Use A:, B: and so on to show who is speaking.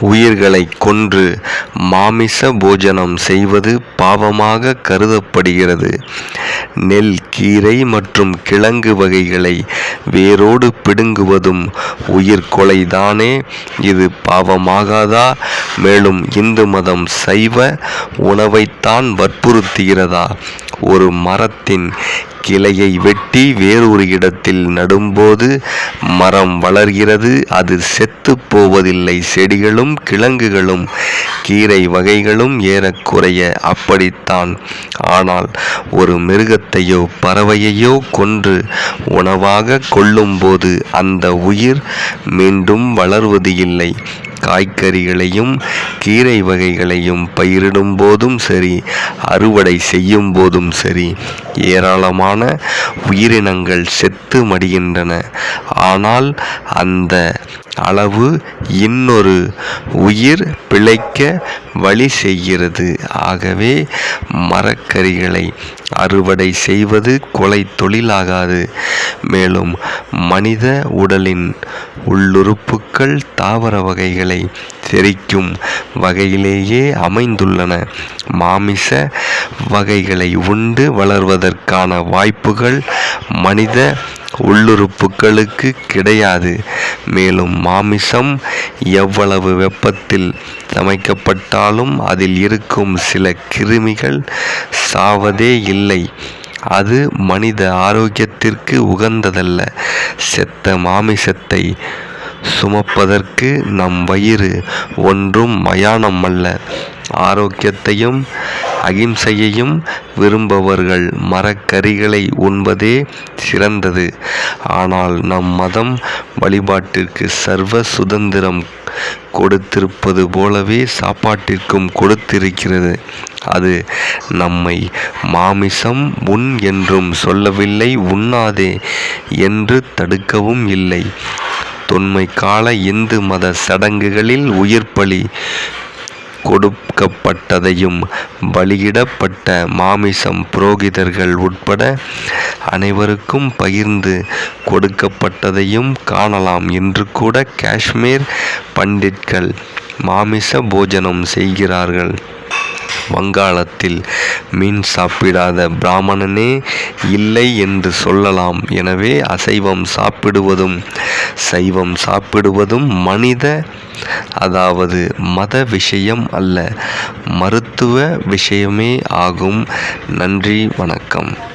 A: உயிர்களை கொன்று மாமிச போஜனம் செய்வது பாவமாக கருதப்படுகிறது. நெல் கீரை மற்றும் கிழங்கு வகைகளை வேரோடு பிடுங்குவதும் உயிர் கொலைதானே இது பாவமாகாதா? மேலும் இந்து மதம் சைவ உணவைத்தான் வற்புறுத்துகிறதா? ஒரு மரத்தின் கிளையை வெட்டி வேறொரு இடத்தில் நடும்போது மரம் வளர்கிறது அது செத்து போவதில்லை. செடிகளும் கிழங்குகளும் கீரை வகைகளும் ஏறக்குறைய அப்படித்தான். ஆனால் ஒரு மிருகத்தையோ பறவையையோ கொன்று உணவாக கொள்ளும்போது அந்த உயிர் மீண்டும் வளர்வது இல்லை காய்கறிகளையும் கீரை வகைகளையும் பயிரிடும் போதும் சரி அறுவடை செய்யும் போதும் சரி. ஏராளமான உயிரினங்கள் செத்து மடிகின்றன. ஆனால் அந்த அளவு இன்னொரு உயிர் பிழைக்க வழி செய்கிறது. ஆகவே மரக்கறிகளை அறுவடை செய்வது கொலை தொழிலாகாது. மேலும் மனித உடலின் உள்ளுறுப்புக்கள் தாவர வகைகளை செரிக்கும் வகையிலேயே அமைந்துள்ளன. மாமிச வகைகளை உண்டு வளர்வதற்கான வாய்ப்புகள் மனித உள்ளுறுப்புகளுக்கு கிடையாது. மேலும் மாமிசம் எவ்வளவு வெப்பத்தில் சமைக்கப்பட்டாலும் அதில் இருக்கும் சில கிருமிகள் சாவதே இல்லை. அது மனித ஆரோக்கியத்திற்கு உகந்ததல்ல. செத்த மாமிசத்தை சுமப்பதற்கு நம் வயிறு ஒன்றும் மயானம் அல்ல ஆரோக்கியத்தையும் அகிம்சையையும் விரும்பவர்கள் மரக்கறிகளை உண்பதே சிறந்தது. ஆனால் நம் மதம் வழிபாட்டிற்கு சர்வ சுதந்திரம் கொடுத்திருப்பது போலவே சாப்பாட்டிற்கும் கொடுத்திருக்கிறது. அது நம்மை மாமிசம் உண் என்றும் சொல்லவில்லை உண்ணாதே என்று தடுக்கவும் இல்லை. தொன்மை கால இந்து மத சடங்குகளில் உயிர் பலி கொடுக்கப்பட்டதையும் பலியிடப்பட்ட மாமிசம் புரோகிதர்கள் உட்பட அனைவருக்கும் பகிர்ந்து கொடுக்கப்பட்டதையும் காணலாம் என்று கூட காஷ்மீர் பண்டிட்கள் மாமிச போஜனம் செய்கிறார்கள். வங்காளத்தில் மீன் சாப்பிடாத பிராமணனே இல்லை என்று சொல்லலாம். எனவே அசைவம் சாப்பிடுவதும் சைவம் சாப்பிடுவதும் மனித அதாவது மத விஷயம் அல்ல மருத்துவ விஷயமே ஆகும். நன்றி வணக்கம்.